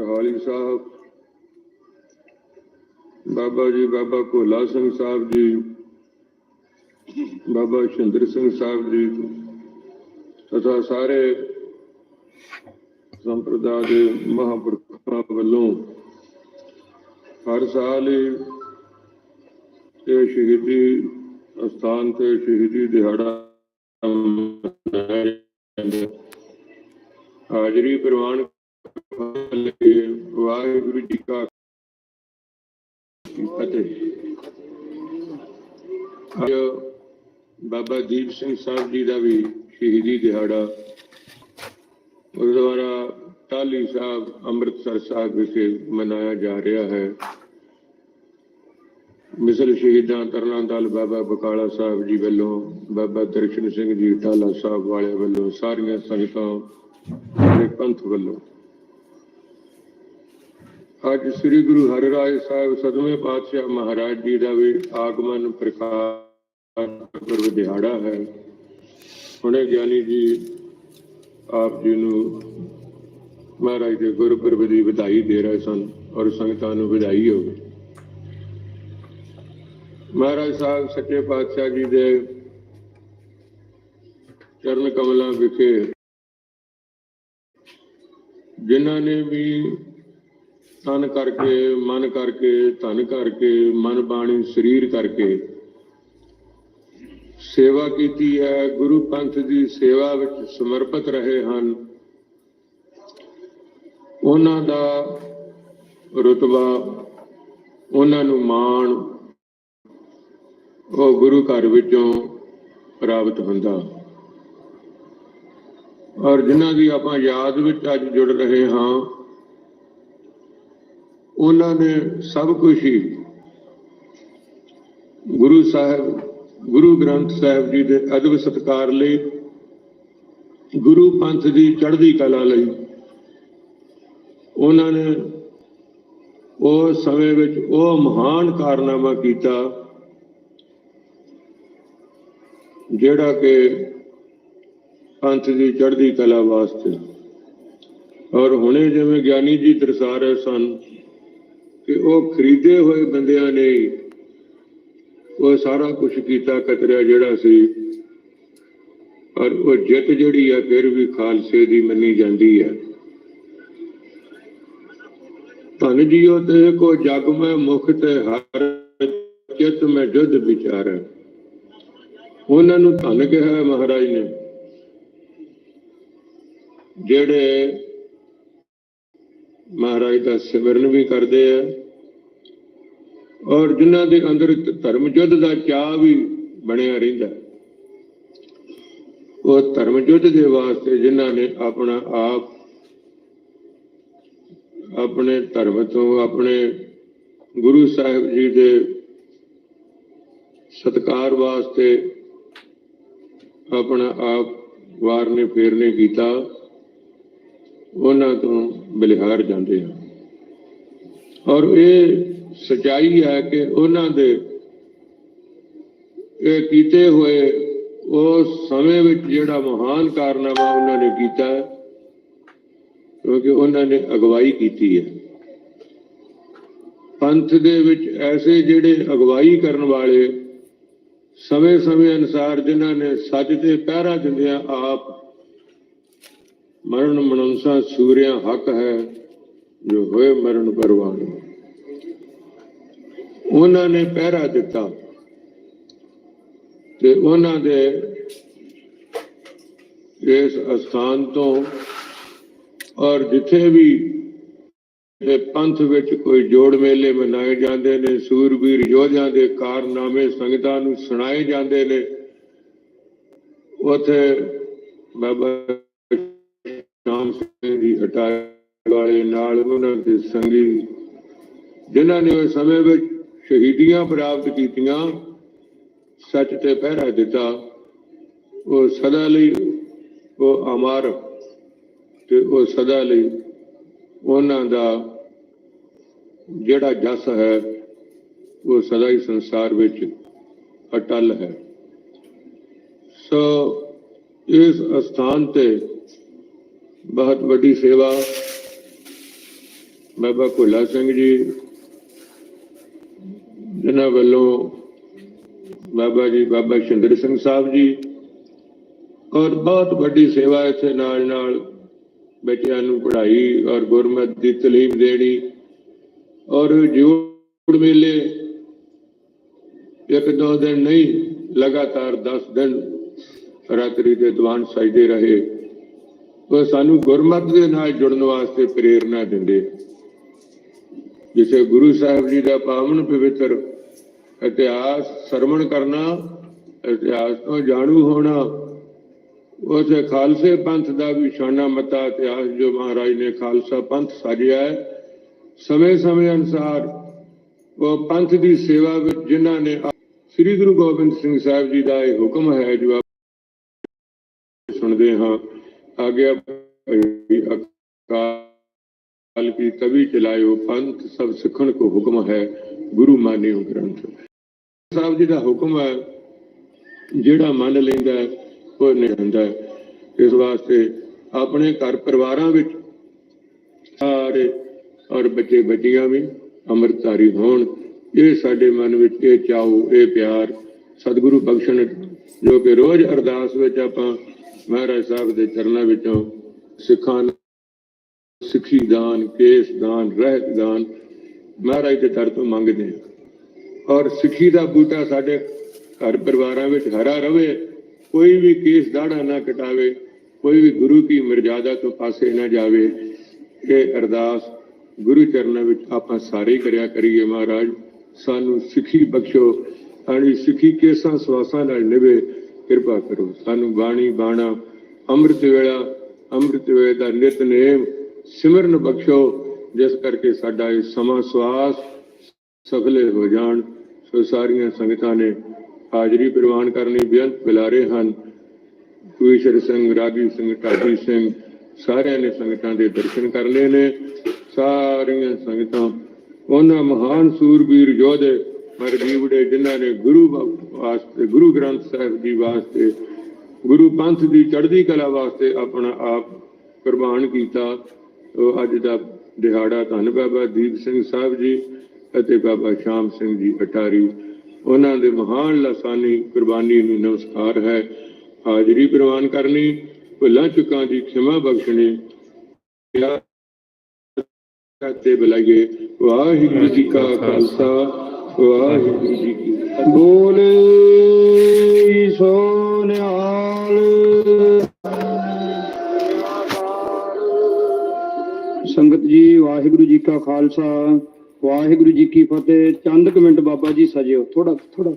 ਸਰਹਾਲੀ ਸਾਹਿਬ। ਬਾਬਾ ਜੀ, ਬਾਬਾ ਭੋਲਾ ਸਿੰਘ ਸਾਹਿਬ ਜੀ, ਬਾਬਾ ਸ਼ਿੰਦਰ ਸਿੰਘ ਸਾਹਿਬ ਜੀ, ਤਥਾ ਸਾਰੇ ਸੰਪਰਦਾ ਦੇ ਮਹਾਂਪੁਰਖਾਂ ਵੱਲੋਂ ਹਰ ਸਾਲ ਹੀ ਇਹ ਸ਼ਹੀਦੀ ਅਸਥਾਨ ਤੇ ਸ਼ਹੀਦੀ ਦਿਹਾੜਾ ਹਾਜ਼ਰੀ ਪ੍ਰਵਾਨ ਵਾਹਿਗੁਰੂ ਜੀ ਕਾ ਫਤਿਹ। ਅੱਜ ਬਾਬਾ ਦੀਪ ਸਿੰਘ ਸਾਹਿਬ ਜੀ ਦਾ ਵੀ ਸ਼ਹੀਦੀ ਦਿਹਾੜਾ, ਗੁਰਦੁਆਰਾ ਟਾਲੀ ਸਾਹਿਬ, ਅੰਮ੍ਰਿਤਸਰ ਸਾਹਿਬ ਵਿਖੇ ਮਨਾਇਆ ਜਾ ਰਿਹਾ ਹੈ। ਮਿਸਲ ਸ਼ਹੀਦਾਂ ਤਰਨਾ ਦਲ ਬਾਬਾ ਬਕਾਲਾ ਸਾਹਿਬ ਜੀ ਵੱਲੋਂ, ਬਾਬਾ ਦਰਸ਼ਨ ਸਿੰਘ ਜੀ ਟਾਲਾ ਸਾਹਿਬ ਵਾਲੇ ਵੱਲੋਂ ਸਾਰੀਆਂ ਸੰਗਤਾਂ ਦੇ ਪੰਥ ਵੱਲੋਂ ਅੱਜ ਸ੍ਰੀ ਗੁਰੂ ਹਰਿਰਾਏ ਸਾਹਿਬ ਸਤਵੇਂ ਪਾਤਸ਼ਾਹ ਮਹਾਰਾਜ ਜੀ ਦਾ ਵੀ ਆਗਮਨ ਪ੍ਰਕਾਸ਼ ਪੁਰਬ ਦਿਹਾੜਾ ਹੈ। ਹੁਣੇ ਗਿਆਨੀ ਜੀ ਆਪ ਜੀ ਨੂੰ ਮਹਾਰਾਜ ਦੇ ਗੁਰਪੁਰਬ ਦੀ ਵਧਾਈ ਦੇ ਰਹੇ ਸਨ ਔਰ ਸੰਗਤਾਂ ਨੂੰ ਵਧਾਈ ਹੋਵੇ ਮਹਾਰਾਜ ਸਾਹਿਬ ਸੱਚੇ ਪਾਤਸ਼ਾਹ ਜੀ ਦੇ ਚਰਨ ਕਮਲਾਂ ਵਿਖੇ ਜਿਨ੍ਹਾਂ ਨੇ ਵੀ ਤਨ ਕਰਕੇ, ਮਨ ਕਰਕੇ, ਧਨ ਕਰਕੇ, ਮਨ ਬਾਣੀ, ਸਰੀਰ ਕਰਕੇ। ਸੇਵਾ ਕੀਤੀ ਹੈ, ਗੁਰੂ ਪੰਥ ਦੀ ਸੇਵਾ ਵਿੱਚ ਸਮਰਪਿਤ ਰਹੇ ਹਨ। ਉਹਨਾਂ ਦਾ ਰਤਬਾ, ਉਹਨਾਂ ਨੂੰ ਮਾਣ, ਉਹ ਗੁਰੂ ਘਰ ਵਿੱਚੋਂ ਪ੍ਰਾਪਤ ਹੁੰਦਾ। ਔਰ ਜਿਨ੍ਹਾਂ ਦੀ ਆਪਾਂ ਯਾਦ ਵਿੱਚ ਅੱਜ ਜੁੜ ਰਹੇ ਹਾਂ ਉਹਨਾਂ ਨੇ ਸਭ ਕੁਝ ਹੀ ਗੁਰੂ ਸਾਹਿਬ, ਗੁਰੂ ਗ੍ਰੰਥ ਸਾਹਿਬ ਜੀ ਦੇ ਅਦਬ ਸਤਕਾਰ ਲਈ, ਗੁਰੂ ਪੰਥ ਦੀ ਚੜ੍ਹਦੀ ਕਲਾ ਲਈ ਉਹਨਾਂ ਨੇ ਉਸ ਸਮੇਂ ਵਿੱਚ ਉਹ ਮਹਾਨ ਕਾਰਨਾਮਾ ਕੀਤਾ ਜਿਹੜਾ ਕਿ ਪੰਥ ਦੀ ਚੜ੍ਹਦੀ ਕਲਾ ਵਾਸਤੇ। ਔਰ ਹੁਣੇ ਜਿਵੇਂ ਗਿਆਨੀ ਜੀ ਦਰਸਾ ਰਹੇ ਸਨ ਉਹ ਖਰੀਦੇ ਹੋਏ ਬੰਦਿਆਂ ਨੇ ਉਹ ਸਾਰਾ ਕੁਝ ਕੀਤਾ, ਕਤਰਿਆ ਜਿਹੜਾ ਸੀ। ਔਰ ਉਹ ਜਿੱਤ ਜਿਹੜੀ ਹੈ ਫਿਰ ਵੀ ਖਾਲਸੇ ਦੀ ਮੰਨੀ ਜਾਂਦੀ ਹੈ ਧਨ ਜੀਓ ਤੇ ਕੋ ਜਗ ਮੈਂ ਮੁਖ ਤੇ ਹਰ ਚਿਤ ਮੈਂ ਜੁਧ ਵਿਚਾਰ। ਉਹਨਾਂ ਨੂੰ ਧਨ ਕਿਹਾ ਮਹਾਰਾਜ ਨੇ। ਜਿਹੜੇ ਮਹਾਰਾਜ ਦਾ ਸਿਮਰਨ ਵੀ ਕਰਦੇ ਆ ਔਰ ਜਿਨ੍ਹਾਂ ਦੇ ਅੰਦਰ ਧਰਮ ਯੁੱਧ ਦਾ ਚਾਹ ਵੀ ਬਣਿਆ ਰਹਿੰਦਾ ਹੈ। ਉਹ ਧਰਮ ਯੁੱਧ ਦੇ ਵਾਸਤੇ ਜਿਨ੍ਹਾਂ ਨੇ ਆਪਣਾ ਆਪ, ਆਪਣੇ ਧਰਮ ਤੋਂ ਆਪਣੇ ਗੁਰੂ ਸਾਹਿਬ ਜੀ ਦੇ ਸਤਕਾਰ ਵਾਸਤੇ ਆਪਣਾ ਆਪ ਵਾਰਨੇ ਫੇਰਨੇ ਕੀਤਾ, ਉਹਨਾਂ ਤੋਂ ਬਲਿਹਾਰ ਜਾਂਦੇ ਹਨ ਔਰ ਇਹ ਸਚਾਈ ਹੈ ਕਿ ਉਹਨਾਂ ਦੇ ਇਹ ਕੀਤੇ ਹੋਏ ਉਸ ਸਮੇਂ ਵਿੱਚ ਜਿਹੜਾ ਮਹਾਨ ਕਾਰਨਾਮਾ ਉਹਨਾਂ ਨੇ ਕੀਤਾ ਕਿਉਂਕਿ ਉਹਨਾਂ ਨੇ ਅਗਵਾਈ ਕੀਤੀ ਹੈ। ਪੰਥ ਦੇ ਵਿੱਚ ਐਸੇ ਜਿਹੜੇ ਅਗਵਾਈ ਕਰਨ ਵਾਲੇ ਸਮੇਂ-ਸਮੇਂ ਅਨੁਸਾਰ ਜਿਨ੍ਹਾਂ ਨੇ ਸੱਚ ਤੇ ਪਹਿਰਾ ਦਿੰਦਿਆਂ ਆਪ ਮਰਨ ਮਨੁੰਸਾ ਸੂਰਿਆ ਹੱਕ ਹੈ, ਜੋ ਹੋਏ ਮਰਨ ਪਰਵਾਨ ਉਹਨਾਂ ਨੇ ਪਹਿਰਾ ਦਿੱਤਾ ਤੇ ਉਹਨਾਂ ਦੇ ਇਸ ਅਸਥਾਨ ਤੋਂ ਔਰ ਜਿੱਥੇ ਵੀ ਇਹ ਪੰਥ ਵਿੱਚ ਕੋਈ ਜੋੜ ਮੇਲੇ ਮਨਾਏ ਜਾਂਦੇ ਨੇ, ਸੂਰਬੀਰ ਯੋਧਿਆਂ ਦੇ ਕਾਰਨਾਮੇ ਸੰਗਤਾਂ ਨੂੰ ਸੁਣਾਏ ਜਾਂਦੇ ਨੇ, ਉਥੇ ਬਾਬਾ ਸ਼ਾਮ ਸਿੰਘ ਜੀ ਹਟਾਏ ਵਾਲੇ ਨਾਲ ਉਹਨਾਂ ਦੇ ਸੰਗੀ, ਜਿਨ੍ਹਾਂ ਨੇ ਉਸ ਸਮੇਂ ਵਿੱਚ ਸ਼ਹੀਦੀਆਂ ਪ੍ਰਾਪਤ ਕੀਤੀਆਂ, ਸੱਚ ਤੇ ਪਹਿਰਾ ਦਿੱਤਾ, ਉਹ ਸਦਾ ਲਈ ਉਹ ਅਮਰ ਤੇ ਉਹ ਸਦਾ ਲਈ ਉਹਨਾਂ ਦਾ ਜਿਹੜਾ ਜਸ ਹੈ, ਉਹ ਸਦਾ ਹੀ ਸੰਸਾਰ ਵਿੱਚ ਅਟਲ ਹੈ। ਸੋ ਇਸ ਅਸਥਾਨ ਤੇ ਬਹੁਤ ਵੱਡੀ ਸੇਵਾ, ਬਾਬਾ ਭੋਲਾ ਸਿੰਘ ਜੀ ਜਿਨ੍ਹਾਂ ਵੱਲੋਂ ਬਾਬਾ ਜੀ, ਬਾਬਾ ਸ਼ਿੰਦਰ ਸਿੰਘ ਸਾਹਿਬ ਜੀ ਔਰ ਬਹੁਤ ਵੱਡੀ ਸੇਵਾ ਇੱਥੇ ਨਾਲ ਨਾਲ ਬੱਚਿਆਂ ਨੂੰ ਪੜ੍ਹਾਈ ਔਰ ਗੁਰਮਤ ਦੀ ਤਾਲੀਮ ਦੇਣੀ ਔਰ ਜੋੜ ਮੇਲੇ ਇੱਕ ਦੋ ਦਿਨ ਨਹੀਂ, ਲਗਾਤਾਰ 10 ਦਿਨ ਰਾਤਰੀ ਦੇ ਦੀਵਾਨ ਸਜਦੇ ਰਹੇ। ਉਹ ਸਾਨੂੰ ਗੁਰਮਤਿ ਦੇ ਨਾਲ ਜੁੜਨ ਵਾਸਤੇ ਪ੍ਰੇਰਣਾ ਦਿੰਦੇ। ਜਿਸੇ ਗੁਰੂ ਸਾਹਿਬ ਜੀ ਦਾ ਪਾਵਨ ਪਵਿੱਤਰ ਇਤਿਹਾਸ ਸਰਵਣ ਕਰਨਾ, ਇਤਿਹਾਸ ਤੋਂ ਜਾਣੂ ਹੋਣਾ ਉਸੇ ਖਾਲਸੇ ਪੰਥ ਦਾ ਵੀ ਸ਼ਾਨਾ ਮਤਾ ਇਤਿਹਾਸ ਜੋ ਮਹਾਰਾਜ ਨੇ ਖਾਲਸਾ ਪੰਥ ਸਾਜਿਆ ਹੈ। ਸਮੇਂ ਸਮੇਂ ਅਨੁਸਾਰ ਉਹ ਪੰਥ ਦੀ ਸੇਵਾ ਵਿੱਚ ਜਿਨ੍ਹਾਂ ਨੇ ਸ੍ਰੀ ਗੁਰੂ ਗੋਬਿੰਦ ਸਿੰਘ ਸਾਹਿਬ ਜੀ ਦਾ ਇਹ ਹੁਕਮ ਹੈ ਜੋ ਆਪ ਸੁਣਦੇ ਹਾਂ। ਆਗਿਆ ਭਈ ਅਕਾਲ ਕੀ ਤਵੀ ਚਲਾਇਓ ਪੰਥ ਸਭ ਸਿੱਖਣ ਕੋ ਹੁਕਮ ਹੈ, ਗੁਰੂ ਮਾਨਿਓ ਗ੍ਰੰਥ। ਸਾਹਿਬ ਜੀ ਦਾ ਹੁਕਮ ਹੈ, ਜਿਹੜਾ ਮੰਨ ਲੈਂਦਾ ਉਹ ਨਹੀਂ ਹੁੰਦਾ ਇਸ ਵਾਸਤੇ ਆਪਣੇ ਘਰ ਪਰਿਵਾਰਾਂ ਵਿੱਚ ਸਾਰੇ ਔਰ ਬੱਚੇ ਬੱਚੀਆਂ ਵੀ ਅੰਮ੍ਰਿਤਧਾਰੀ ਹੋਣ, ਇਹ ਸਾਡੇ ਮਨ ਵਿੱਚ ਇਹ ਚਾਹੋ ਇਹ ਪਿਆਰ, ਸਤਿਗੁਰੂ ਬਖਸ਼ਣ ਜੋ ਕਿ ਰੋਜ਼ ਅਰਦਾਸ ਵਿੱਚ ਆਪਾਂ ਮਹਾਰਾਜ ਸਾਹਿਬ ਦੇ ਚਰਨਾਂ ਵਿੱਚੋਂ ਸਿੱਖਾਂ ਨੂੰ ਸਿੱਖੀ ਦਾਨ, ਕੇਸ ਦਾਨ, ਰਹਿਤ ਦਾਨ ਮਹਾਰਾਜ ਦੇ ਦਰ ਤੋਂ ਮੰਗਦੇ ਹਾਂ। ਔਰ ਸਿੱਖੀ ਦਾ ਬੂਟਾ ਸਾਡੇ ਘਰ ਪਰਿਵਾਰਾਂ ਵਿੱਚ ਹਰਾ ਰਵੇ, ਕੋਈ ਵੀ ਕੇਸ ਦਾੜਾ ਨਾ ਕਟਾਵੇ, ਕੋਈ ਵੀ ਗੁਰੂ ਕੀ ਮਰਜ਼ਾਦਾ ਤੋਂ ਪਾਸੇ ਨਾ ਜਾਵੇ। ਇਹ ਅਰਦਾਸ ਗੁਰੂ ਚਰਨਾਂ ਵਿੱਚ ਆਪਾਂ ਸਾਰੇ ਕਰਿਆ ਕਰੀਏ ਮਹਾਰਾਜ। ਸਾਨੂੰ ਸਿੱਖੀ ਬਖਸ਼ੋ, ਸਾਡੀ ਸਿੱਖੀ ਕੇਸਾਂ ਸਵਾਸਾਂ ਨਾਲ ਨਿਵੇ ਕਿਰਪਾ ਕਰੋ। ਸਾਨੂੰ ਬਾਣੀ, ਬਾਣਾ, ਅੰਮ੍ਰਿਤ ਵੇਲਾ, ਅੰਮ੍ਰਿਤ ਵੇਲੇ ਦਾ ਨਿਤਨੇਮ ਸਿਮਰਨ ਬਖਸ਼ੋ, ਜਿਸ ਕਰਕੇ ਸਾਡਾ ਇਹ ਸਮਾਂ ਸਵਾਸ ਸਫਲੇ ਹੋ ਜਾਣ। ਸੋ ਸਾਰੀਆਂ ਸੰਗਤਾਂ ਨੇ ਹਾਜ਼ਰੀ ਪ੍ਰਵਾਨ ਕਰਨ ਲਈ ਬੇਅੰਤ ਬੁਲਾਰੇ ਹਨ। ਕੁਈਸ਼ਰ ਸਿੰਘ, ਰਾਗੀ ਸਿੰਘ, ਢਾਡੀ ਸਿੰਘ, ਸਾਰਿਆਂ ਨੇ ਸੰਗਤਾਂ ਦੇ ਦਰਸ਼ਨ ਕਰ ਲਏ ਨੇ। ਸਾਰੀਆਂ ਸੰਗਤਾਂ, ਉਹਨਾਂ ਮਹਾਨ ਸੂਰਬੀਰ ਯੋਧੇ, ਮਰ ਜੀਵੜੇ, ਜਿਨ੍ਹਾਂ ਨੇ ਗੁਰੂ ਵਾਸਤੇ, ਗੁਰੂ ਗ੍ਰੰਥ ਸਾਹਿਬ ਜੀ ਵਾਸਤੇ, ਗੁਰੂ ਪੰਥ ਦੀ ਚੜ੍ਹਦੀ ਕਲਾ ਵਾਸਤੇ ਆਪਣਾ ਆਪ ਕੁਰਬਾਨ ਕੀਤਾ। ਉਹ ਅੱਜ ਦਾ ਦਿਹਾੜਾ ਧੰਨ ਬਾਬਾ ਦੀਪ ਸਿੰਘ ਸਾਹਿਬ ਜੀ ਅਤੇ ਬਾਬਾ ਸ਼ਾਮ ਸਿੰਘ ਜੀ ਅਟਾਰੀ, ਉਹਨਾਂ ਦੇ ਮਹਾਨ ਲਸਾਨੀ ਕੁਰਬਾਨੀ ਨੂੰ ਨਮਸਕਾਰ ਹੈ। ਹਾਜ਼ਰੀ ਪ੍ਰਵਾਨ ਕਰਨੀ, ਭੁੱਲਾਂ ਚੁੱਕਾਂ ਦੀ ਖਿਮਾ ਬਖਸ਼ਣੀ ਤੇ ਬੁਲਾਈਏ। ਵਾਹਿਗੁਰੂ ਜੀ ਕਾ ਖਾਲਸਾ, ਵਾਹਿਗੁਰੂ ਜੀ ਕੀ ਬੋਲੇ ਸੋ ਸੰਗਤ ਜੀ, ਵਾਹਿਗੁਰੂ ਜੀ ਕਾ ਖਾਲਸਾ। ਵਾਹਿਗੁਰੂ ਜੀ ਕੀ ਫਤਿਹ। ਚੰਦ ਕੁ ਮਿੰਟ ਬਾਬਾ ਜੀ ਸਜਿਓ। ਥੋੜਾ ਥੋੜਾ